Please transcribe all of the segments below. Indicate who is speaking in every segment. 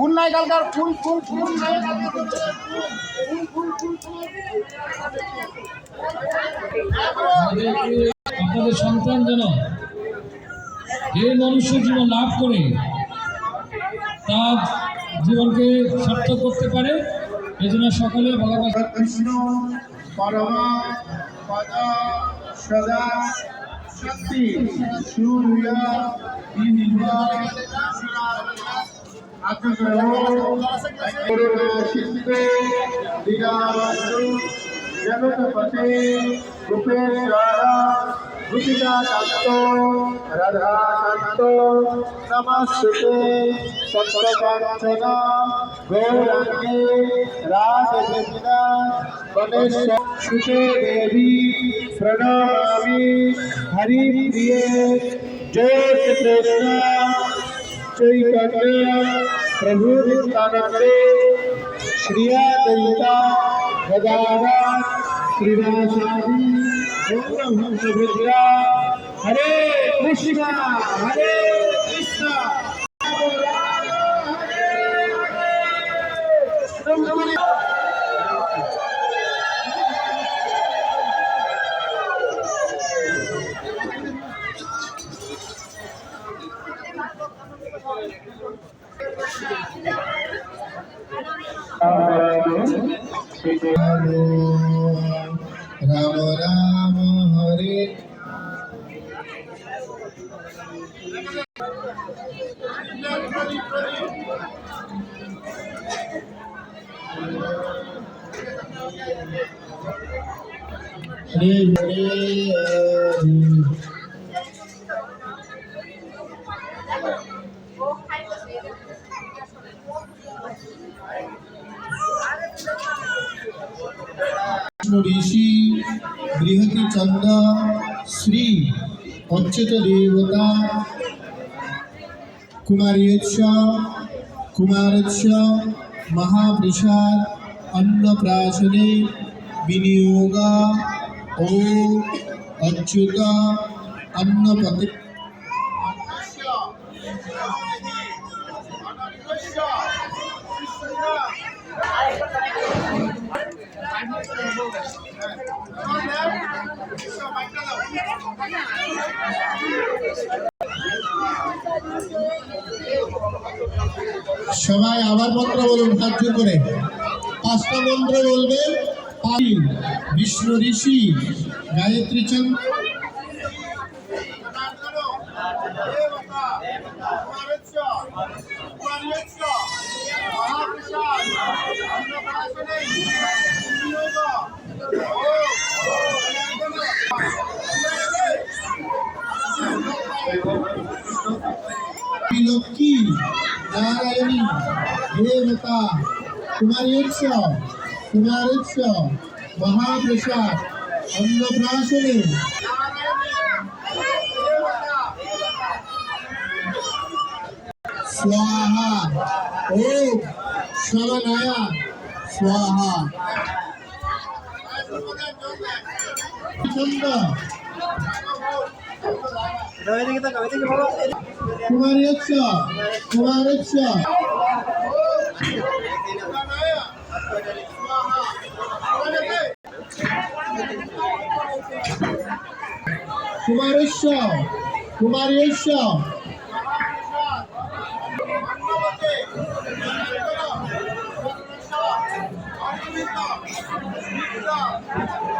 Speaker 1: ফুল নাই কালকার ফুল ফুল ফুল নাই
Speaker 2: আপনাদের সন্তান যেন এই মনুষ্য জীবন লাভ করে তার জীবনকে সার্থক করতে পারে এই জন্য সকলে ভগবান
Speaker 1: বিষ্ণু পরমা পদ সদা শক্তি সূর্য जगतपते भूपेश्वर भूतिका संतो राधा संतो नमस्ते। सत्रकांचन गौरंगे देवी प्रणमामि हरि प्रिय जय कृष्ण চৈতন্য প্রভু নিত্যানন্দে শ্রিয়া দয়িতা গদাধর শ্রীবাসাদি গৌরহংসভদ্রা হরে কৃষ্ণ হরে কৃষ্ণ রাম রাম হরে। শ্রী হরে ঋষি, বৃহতি চন্দ্র, শ্রী অচ্যুত দেবতা কুমারীচ্ছ কুমারচ্ছ মহাবৃষাদ, অন্নপ্রাশনে বিনিয়োগ, ও অচ্যুত অন্নপতি সবাই আবার মন্ত্র বলুন সাহায্য করে। পাঁচটা মন্ত্র বলবে বিষ্ণু ঋষি গায়ত্রী চন্দ্র। লক্ষ্মী নারায়ণী দেবতা কুমারীর্ষ কুমারীর্ষ মহাপ্রসাদ অন্নপ্রাশনে স্বাহা ওম শরণায়া স্বাহা চন্দ্র কুমারীর্ষ কুমারীর্ষ কুমারেশ্ব কুমারেশ্ব হরি হরি বল, হরি বল। হরি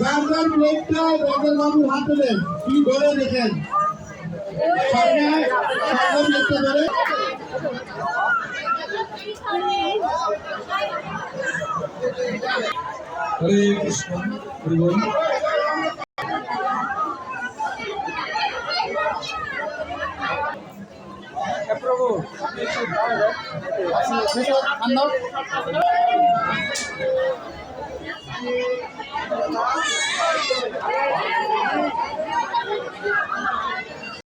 Speaker 1: যার প্লেটটা রাজার বাবুর হাতে দেন কি ধরে দেখেন? সামনে সঙ্গম লিখতে পারে
Speaker 2: হরে কৃষ্ণ হরিবল
Speaker 3: প্রভু আনন্দ।